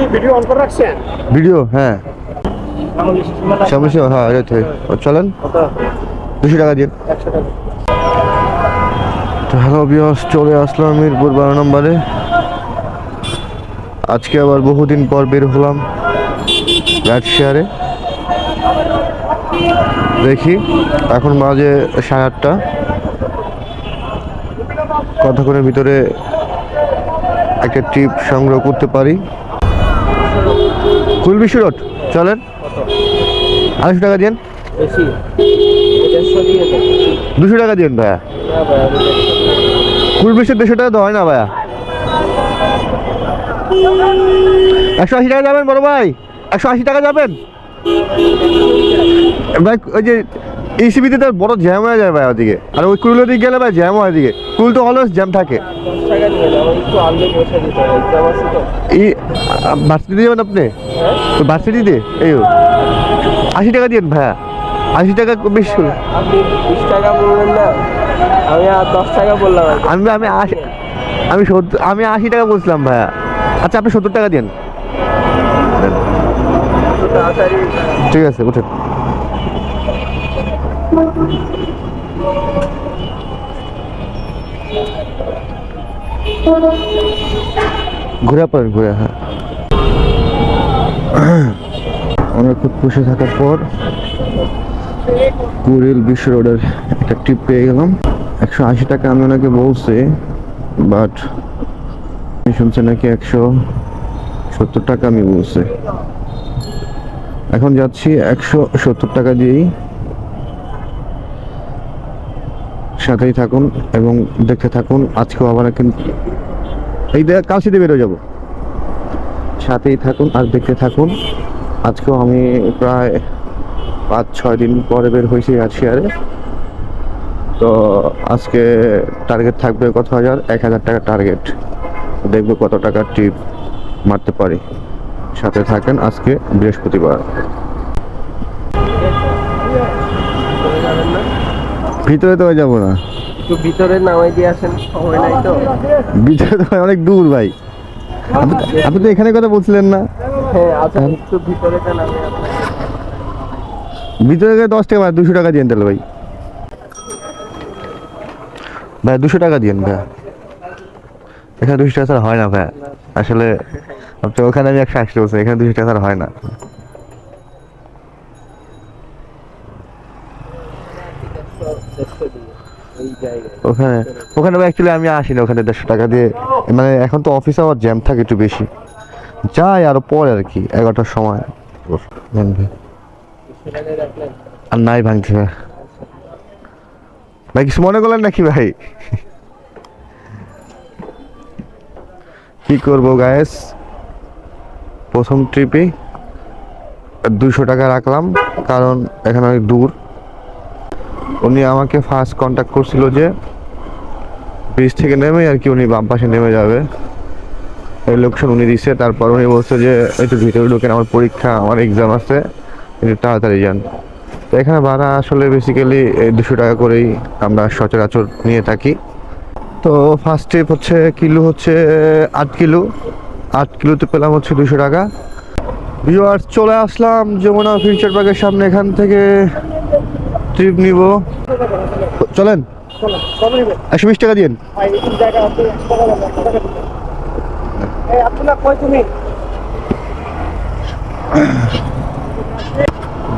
কি video on করে রাখছেন? ভিডিও হ্যাঁ। সমস্যা হ্যাঁ এটা চলেন। দুশো টাকা দিন হ্যালো বিয়স চলে আসলাম মিরপুর বারো নম্বরে। আজকে আবার বহুদিন পর বের হলাম রাইড শেয়ারে দেখি এখন মাঝে সাড়ে আটটা। কতক্ষণের ভিতরে একটা ট্রিপ সংগ্রহ করতে পারি? কুলবিশি রোড চলেন। আড়াইশো টাকা দিন দিয়ে দুশো টাকা দিন ভাইয়া। আমি দেড়শো টাকা তো হয় না ভাইয়া। একশো আশি টাকা যাবেন বড় ভাই। একশো আশি টাকা যাবেন। ভাই ওই যে ইসিবিতে তো বড় জ্যাম হয়ে যায় ভাই ওদিকে। আর ওই কুলুর দিকে গেলে ভাই জ্যাম হয় ওদিকে কুল তো অলওয়েজ জ্যাম থাকে। টাকা দিয়ে যাবেন আপনি? ভার্সিটিতে এই আশি টাকা দিন ভাইয়া। আশি টাকা বেশি হলো। টাকা না আমি দশ টাকা বললাম আমি আমি আশি আমি সত্তর আমি আশি টাকা বলছিলাম ভাইয়া। আচ্ছা আপনি সত্তর টাকা দিন ঠিক আছে উঠেন। ঘুরে পড়েন ঘুরে হ্যাঁ। অনেকক্ষণ বসে থাকার পর কুড়িল বিশ্ব রোডের একটা ট্রিপ পেয়ে গেলাম। একশো আশি টাকা আমি ওনাকে বলছি বাট শুনছে নাকি একশো সত্তর টাকা আমি বলছি। এখন যাচ্ছি একশো সত্তর টাকা দিয়েই সাথেই থাকুন এবং দেখতে থাকুন। আজকেও আবার কিন্তু এই দেখ, কাল শীতে বেরো যাব। সাথেই থাকুন আর দেখতে থাকুন। আজকেও আমি প্রায় পাঁচ ছয় দিন পরে বের হয়েছি রাশিয়ারে তো আজকে টার্গেট থাকবে কত হাজার? এক হাজার টাকা টার্গেট দেখব কত টাকার ট্রিপ মারতে পারি। সাথে থাকেন আজকে বৃহস্পতিবার। ভিতরে তো যাব না। ভিতরে নামাই দিয়ে আসেন। সময় নাই তো। ভিতরে তো অনেক দূর ভাই। আপনি তো- এখানে কথা বলছিলেন না। হ্যাঁ আচ্ছা ভিতরে গেলে দশ টাকা দুশো টাকা দিয়েন তাহলে ভাই। ভাই দুশো টাকা দিয়েন ভাই। এখানে দুশো টাকা ছাড়া হয় না ভাই। আসলে আপনি ওখানে আমি একশো আশি বলছি এখানে দুশো টাকা ছাড়া হয় না। দিয়ে জায়গায়। ওখানে ওখানে অ্যাকচুয়ালি আমি আসি না ওখানে দেড়শো টাকা দিয়ে মানে এখন তো অফিস আবার জ্যাম থাকে একটু বেশি। যাই আরও পরে আর কি, এগারোটার সময়। আর নাই ভাঙছে। ভাই, কিছু মনে করলেন নাকি ভাই? কি করব গায়েস প্রথম ট্রিপে দুশো টাকা রাখলাম, কারণ এখানে অনেক দূর। উনি আমাকে ফার্স্ট কন্ট্যাক্ট করছিল যে ব্রিজ থেকে নেমে আর কি উনি বাম পাশে নেমে যাবে। এই লোকেশন উনি দিছে, তারপর উনি বলছে যে একটু ভিতরে ঢুকেন, আমার পরীক্ষা, আমার এক্সাম আছে, একটু তাড়াতাড়ি যান। তো এখানে ভাড়া আসলে বেসিক্যালি এই দুশো টাকা করেই আমরা সচরাচর নিয়ে থাকি। তো ফার্স্ট ট্রিপ হচ্ছে, কিলো হচ্ছে আট কিলো। আট কিলোতে পেলাম হচ্ছে দুশো টাকা। ভিউয়ার্স চলে আসলাম যমুনা ফিউচার পার্কের সামনে, এখান থেকে ট্রিপ নিব। চলেন। একশো বিশ টাকা দিন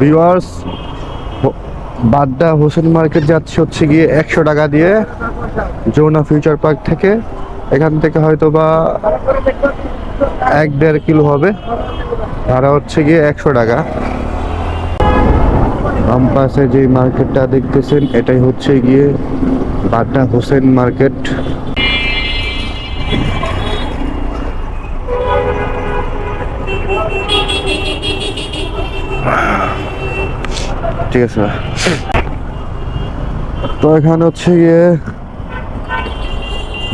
ভিউয়ার্স বাড্ডা হোসেন মার্কেট যাচ্ছে হচ্ছে গিয়ে একশো টাকা দিয়ে যৌনা ফিউচার পার্ক থেকে। এখান থেকে হয়তো বা এক দেড় কিলো হবে। ভাড়া হচ্ছে গিয়ে একশো টাকা। বাম পাশে যে মার্কেটটা দেখতেছেন, এটাই হচ্ছে গিয়ে বাড্ডা হোসেন মার্কেট। ঠিক আছে তো এখানে হচ্ছে গিয়ে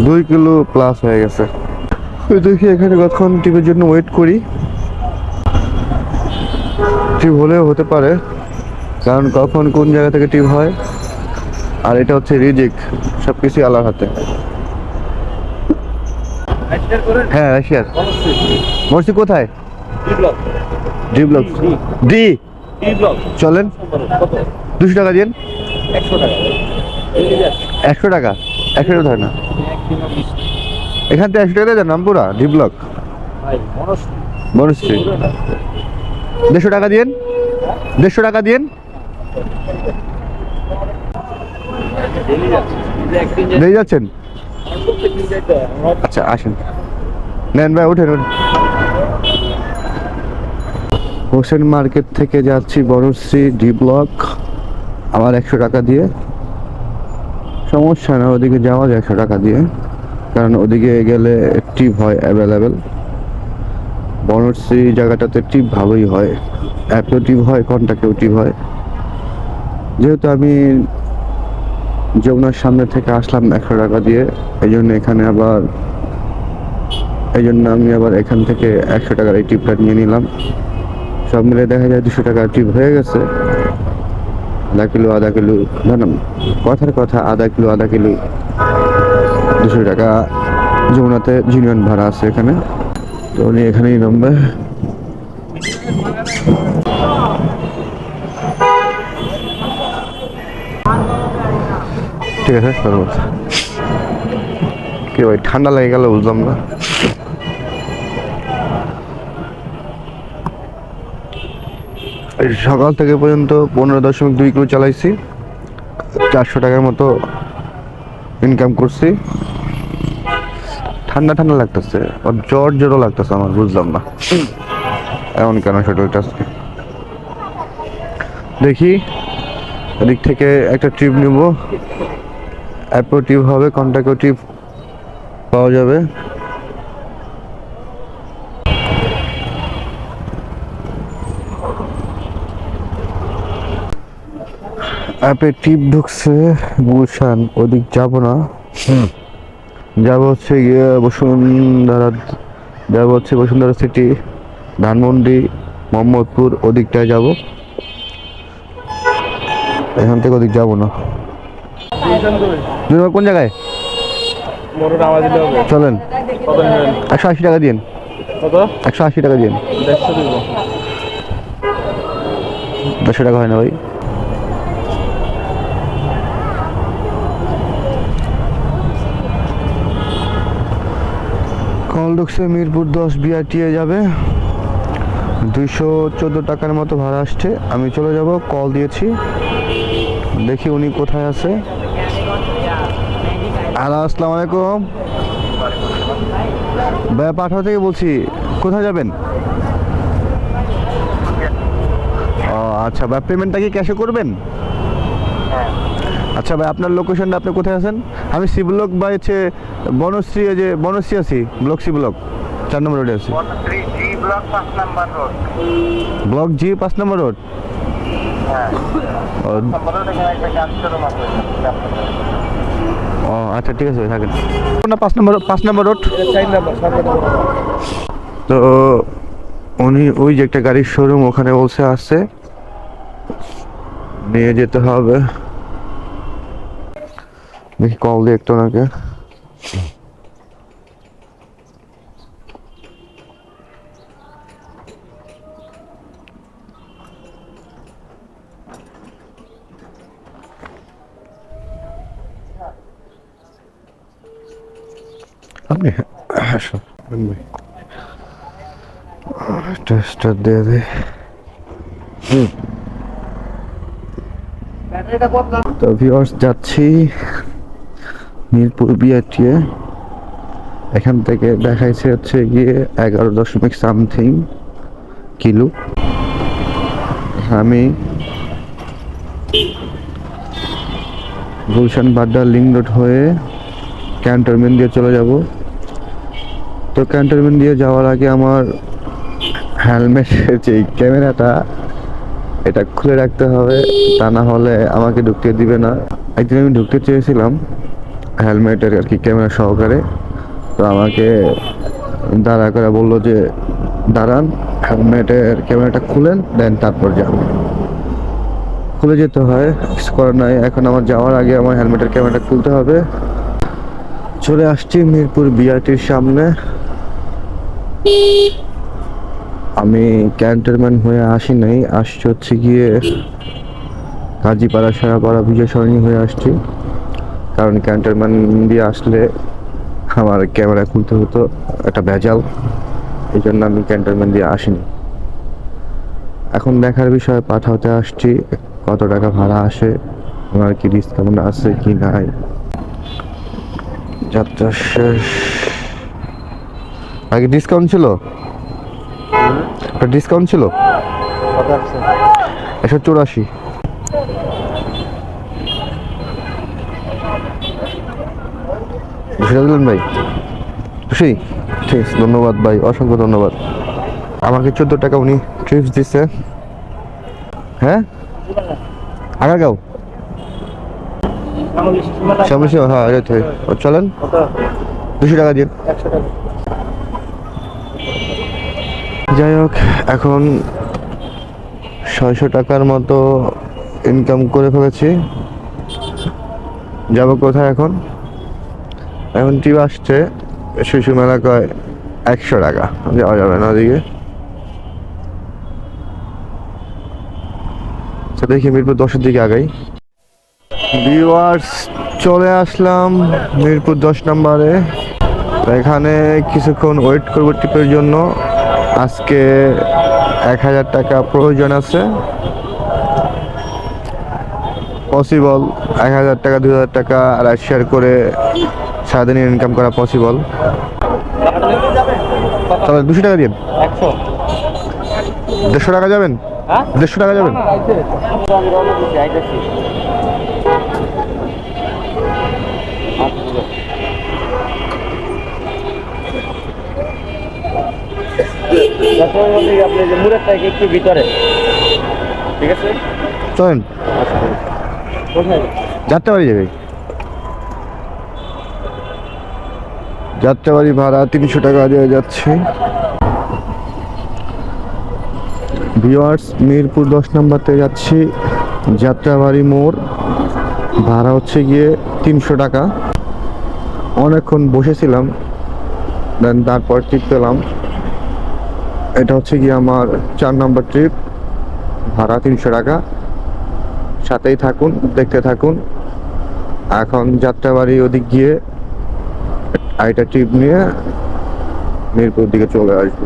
দুই কিলো প্লাস হয়ে গেছে। দেখি এখানে কতক্ষণ টিপের জন্য ওয়েট করি। টিপ হলেও হতে পারে। কারণ কখন কোন জায়গা থেকে টিপ হয়, আর এটা হচ্ছে রিজিক সব কিছুই আলার হাতে। হ্যাঁ রাশিয়ার। বলছি কোথায়? D block. ডি? চলেন। দুশো টাকা দিন একশো টাকা? একশো টাকা ধরে না। এখান থেকে একশো টাকা দেন রামপুরা, ডি ব্লক। বনশ্রী দেড়শো টাকা দিন দেড়শো টাকা দিন ডেলি যাচ্ছেন? আচ্ছা আসেন। নেন ভাই উঠেন হোসেন মার্কেট থেকে যাচ্ছি বনশ্রী ডি ব্লক। আবার একশো টাকা দিয়ে। সমস্যা না ওদিকে যাওয়া যায় একশো টাকা দিয়ে। কারণ ওদিকে গেলে টিপ হয় অ্যাভেলেবেল বনশ্রী জায়গাটাতে টিপ ভালোই হয়। অ্যাপেও টিপ হয় কন্টাক্টেও টিপ হয়? যেহেতু আমি যমুনার সামনে থেকে আসলাম একশো টাকা দিয়ে এই জন্য এখানে আবার এই জন্য আমি আবার এখান থেকে একশো টাকার এই টিপটা নিয়ে নিলাম। সব মিলে দেখা যায় দুশো টাকার টিপ হয়ে গেছে। আধা কিলো আধা কিলো, না কথার কথা, আধা কিলো আধা কিলো, দুশো টাকা যমুনাতে জিনিয়ন ভাড়া আছে এখানে। তো উনি এখানেই নামবে ঠিক আছে কি ভাই, ঠান্ডা লেগে গেল, বুঝলাম না। সকাল থেকে পর্যন্ত পনেরো দশমিক দুই কিলো চালাইছি, চারশো টাকার মতো ইনকাম করছি। ঠান্ডা ঠান্ডা লাগতেছে, আর জ্বর জ্বরও লাগতেছে আমার, বুঝলাম না। এমন কেন শরীরটা আজকে? দেখি, এদিক থেকে একটা ট্রিপ নিব। অ্যাপও টিপ হবে টিপ পাওয়া যাবে। অ্যাপে টিপ ঢুকছে গুলশান ওদিক যাব না। যাব হচ্ছে গিয়ে বসুন্ধরা যাব হচ্ছে বসুন্ধরা সিটি ধানমন্ডি মোহাম্মদপুর ওদিকটায় যাব। এখান থেকে ওদিক যাব না। কোন জায়গায়? চলেন। একশো আশি টাকা দিন একশো আশি টাকা দিন দেড়শো দেড়শো টাকা হয় না ভাই। কল ঢুকছে মিরপুর দশ বিআরটিএ যাবে। দুইশো চোদ্দ টাকার মতো ভাড়া আসছে। আমি চলে যাব কল দিয়েছি। দেখি উনি কোথায় আছে। হ্যালো আসসালামু আলাইকুম। ভাইয়া পাঠাও থেকে বলছি কোথায় যাবেন? ও আচ্ছা ভাই পেমেন্টটা কি ক্যাশে করবেন? আচ্ছা ভাই আপনার লোকেশনটা আপনি কোথায় আছেন? আমি সি ব্লক বা হচ্ছে বনশ্রী যে বনশ্রী আছি ব্লক সি ব্লক চার নম্বর রোডে আছি। ব্লক জি পাঁচ নম্বর রোড? হ্যাঁ। ও, আচ্ছা ঠিক আছে থাকেন। আপনার পাঁচ নম্বর পাঁচ নম্বর রোড? তো উনি ওই যে একটা গাড়ির শোরুম ওখানে বলছে আসছে। নিয়ে যেতে হবে। দেখি কল দিয়ে একটু ওনাকে আপনি আসুন ভাই টেস্টার দিয়ে দে তো ভিউয়ার্স যাচ্ছি মিরপুর বিআরটিএ এখান থেকে দেখাইছে হচ্ছে গিয়ে এগারো দশমিক সামথিং কিলো। আমি গুলশান বাড্ডা লিং রোড হয়ে ক্যান্টনমেন্ট দিয়ে চলে যাব। তো ক্যান্টনমেন্ট দিয়ে যাওয়ার আগে আমার হেলমেটের যে ক্যামেরাটা, এটা খুলে রাখতে হবে। তা না হলে আমাকে ঢুকতে দিবে না। একদিন আমি ঢুকতে চেয়েছিলাম হেলমেটের আর কি ক্যামেরা সহকারে। তো আমাকে দাঁড়া করে বলল যে, দাঁড়ান হেলমেটের ক্যামেরাটা খুলেন, দেন তারপর যান খুলে যেতে হয়, কিছু করার নাই। এখন আমার যাওয়ার আগে আমার হেলমেটের ক্যামেরাটা খুলতে হবে। চলে আসছি মিরপুর বিআরটির সামনে। আমি ক্যান্টনমেন্ট হয়ে আসি নাই, আসছি হচ্ছে গিয়ে কাজীপাড়া, সারাপাড়া বিজয় সরণী হয়ে আসছি। কারণ ক্যান্টনমেন্ট দিয়ে আসলে আমার ক্যামেরা খুলতে হতো, একটা ভেজাল। এই জন্য আমি ক্যান্টনমেন্ট দিয়ে আসিনি। এখন দেখার বিষয়ে, পাঠাতে আসছি, কত টাকা ভাড়া আসে আমার কি ডিসকাউন্ট আছে কি নাই। যাত্রা শেষ। আগে ডিসকাউন্ট ছিল? একটা ডিসকাউন্ট ছিল? একশো। চুরাশি। ভাই? খুশি? ঠিক আছে ধন্যবাদ ভাই অসংখ্য ধন্যবাদ। আমাকে চোদ্দ টাকা উনি ট্রিপস দিচ্ছে হ্যাঁ? আগারগাঁও? সামনে। হ্যাঁ চলেন। দুশো টাকা দিন। একশো টাকা। যাই হোক, এখন ছয়শো টাকার মতো ইনকাম করে ফেলেছি। যাব কোথায় এখন? এখন টিপ আসছে শিশু মেলা কয় একশো টাকা। যাওয়া যাবে না ওদিকে। দেখি মিরপুর দশের দিকে আগাই। ভিউয়ার্স চলে আসলাম মিরপুর দশ নম্বরে। এখানে কিছুক্ষণ ওয়েট করব টিপের জন্য। আজকে এক হাজার টাকা প্রয়োজন আছে। পসিবল এক হাজার টাকা, দুই হাজার টাকা রাইড শেয়ার করে সারাদিন ইনকাম করা পসিবল তাহলে দুশো টাকা দিন দেড়শো টাকা যাবেন? দেড়শো টাকা যাবেন? আপনি যে মুরের থেকে একটু ভিতরে। ঠিক আছে? চলেন। কোথায়? যাত্রাবাড়ি যাবে। যাত্রাবাড়ি ভাড়া তিনশো টাকা দিয়ে যাচ্ছে। ভিওয়ার্স মিরপুর দশ নম্বরতে যাচ্ছি। যাত্রাবাড়ি মোড়। ভাড়া হচ্ছে গিয়ে তিনশো টাকা। অনেকক্ষণ বসেছিলাম দেন তারপর ট্রিপ পেলাম। এটা হচ্ছে গিয়ে আমার চার নাম্বার ট্রিপ ভাড়া তিনশো টাকা। সাথেই থাকুন, দেখতে থাকুন। এখন যাত্রাবাড়ি ওদিক গিয়ে আইটা ট্রিপ নিয়ে মিরপুর দিকে চলে আসব।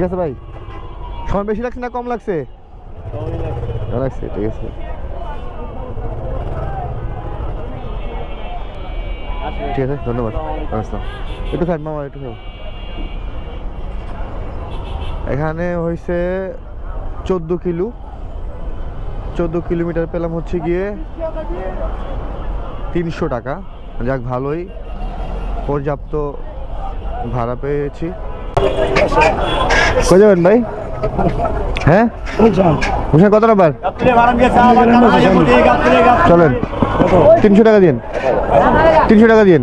ঠিক আছে ভাই? সময় বেশি লাগছে না কম লাগছে? লাগছে ঠিক আছে। ঠিক আছে ধন্যবাদ। আসসালাম একটু খান মামা একটু খাও এখানে হয়েছে চোদ্দ কিলো। চোদ্দ কিলোমিটার পেলাম হচ্ছে গিয়ে তিনশো টাকা। যাক ভালোই। পর্যাপ্ত ভাড়া পেয়েছি। কই যাবেন ভাই? হ্যাঁ? হোসেন, কত নাম্বার? চলেন। তিনশো টাকা দিন তিনশো টাকা দিন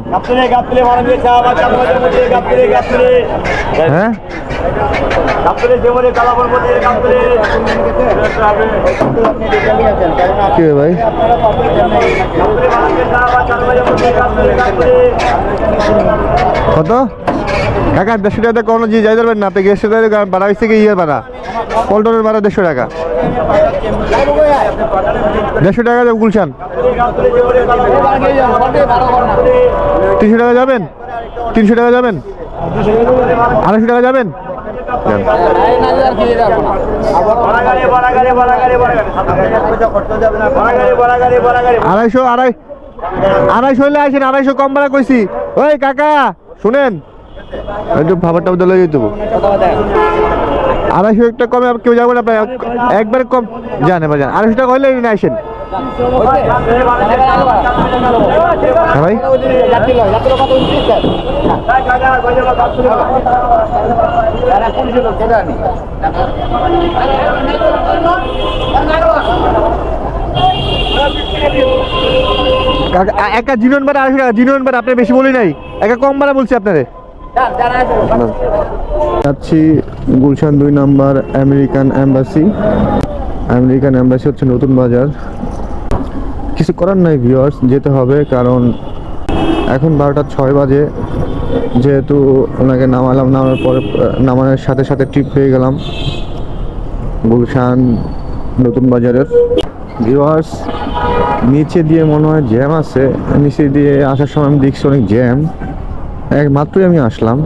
হ্যাঁ? কত? কাকা দেড়শো টাকা কোনো যে যাই ধরবেন না, আপনি গেস্ট ভাড়া হয়েছে কি ইয়ে ভাড়া? পল্টনের ভাড়া দেড়শো টাকা। দেড়শো টাকা যাবে গুলশান। তিনশো টাকা যাবেন? তিনশো টাকা যাবেন? আড়াইশো টাকা যাবেন। আড়াইশো, আড়াই আড়াইশো হলে আসেন, আড়াইশো কম ভাড়া কইছি। ওই কাকা, শুনেন। একটু ভাবার টাবার দিলে যেতে আড়াইশো একটা কমে কেউ যাবে না প্রায় একবার কম। জান এবার জান আড়াইশো টাকা হলে না আসেন। হ্যাঁ একা জিনিয়ন ভাড়া, আড়াইশো টাকা। জিনিয়ন ভাড়া আপনি বেশি বলি নাই। একা কম ভাড়া বলছি আপনারে। যাচ্ছি গুলশান দুই number American embassy. American embassy হচ্ছে নতুন বাজার। কিছু করার নাই ভিউয়ার্স যেতে হবে, কারণ এখন বারোটা ছয় বাজে। যেহেতু ওনাকে নামালাম নামার পরে, নামানোর সাথে সাথে ট্রিপ পেয়ে গেলাম। গুলশান নতুন বাজারের। ভিউয়ার্স নিচে দিয়ে মনে হয় জ্যাম আছে। নিচে দিয়ে আসার সময় আমি দেখছি অনেক জ্যাম এক মাত্রই আমি আসলাম।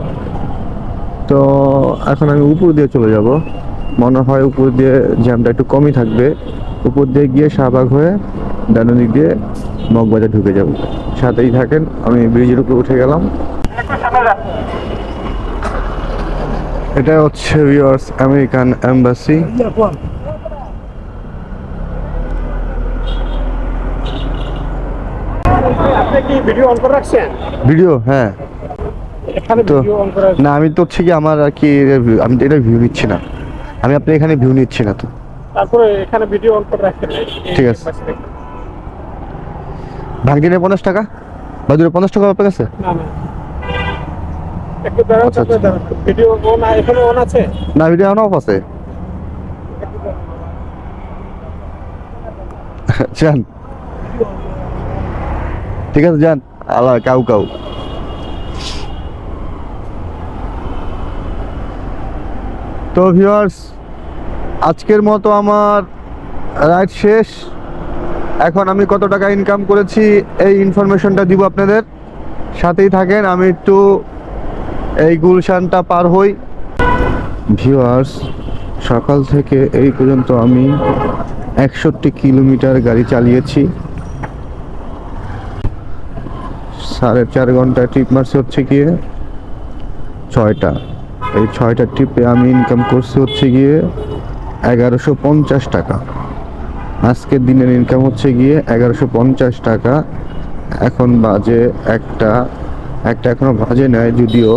তো এখন আমি উপর দিয়ে চলে যাব। মনে হয় উপর দিয়ে জ্যামটা একটু কমই থাকবে। উপর দিয়ে গিয়ে শাহবাগ হয়ে ডান দিক দিয়ে মগবাজার ঢুকে যাব। সাথেই থাকেন আমি ব্রিজের উপর উঠে গেলাম। এটা হচ্ছে viewers American embassy video on করে রাখছেন? ভিডিও হ্যাঁ। তো না আমি তো হচ্ছে কি আমার আর কি আমি তো এটা ভিউ নিচ্ছি না। আমি আপনি এখানে ভিউ নিচ্ছি না তো। তারপরে এখানে ভিডিও অন করে রাখছেন ঠিক আছে। ভাঙটিনে পঞ্চাশ টাকা? বা দুটো পঞ্চাশ টাকা আপনার কাছে? না। ভিডিও অন এখানে অন আছে? না ভিডিও এখন অফ আছে। যান। ঠিক আছে যান। আল্লাহ কাউ কাউ। তো ভিউয়ার্স আজকের মতো আমার রাইড শেষ। এখন আমি কত টাকা ইনকাম করেছি এই ইনফরমেশনটা দিব আপনাদের। সাথেই থাকেন, আমি একটু এই গুলশানটা পার হই। ভিউয়ার্স সকাল থেকে এই পর্যন্ত আমি একষট্টি কিলোমিটার গাড়ি চালিয়েছি। সাড়ে চার ঘণ্টা ট্রিপ মারছে হচ্ছে গিয়ে ছয়টা। এই ছয়টা ট্রিপে আমি ইনকাম করছি হচ্ছে গিয়ে এগারোশো পঞ্চাশ টাকা। আজকের দিনের ইনকাম হচ্ছে গিয়ে এগারোশো পঞ্চাশ টাকা। এখন বাজে একটা একটা এখনও বাজে নেয় যদিও।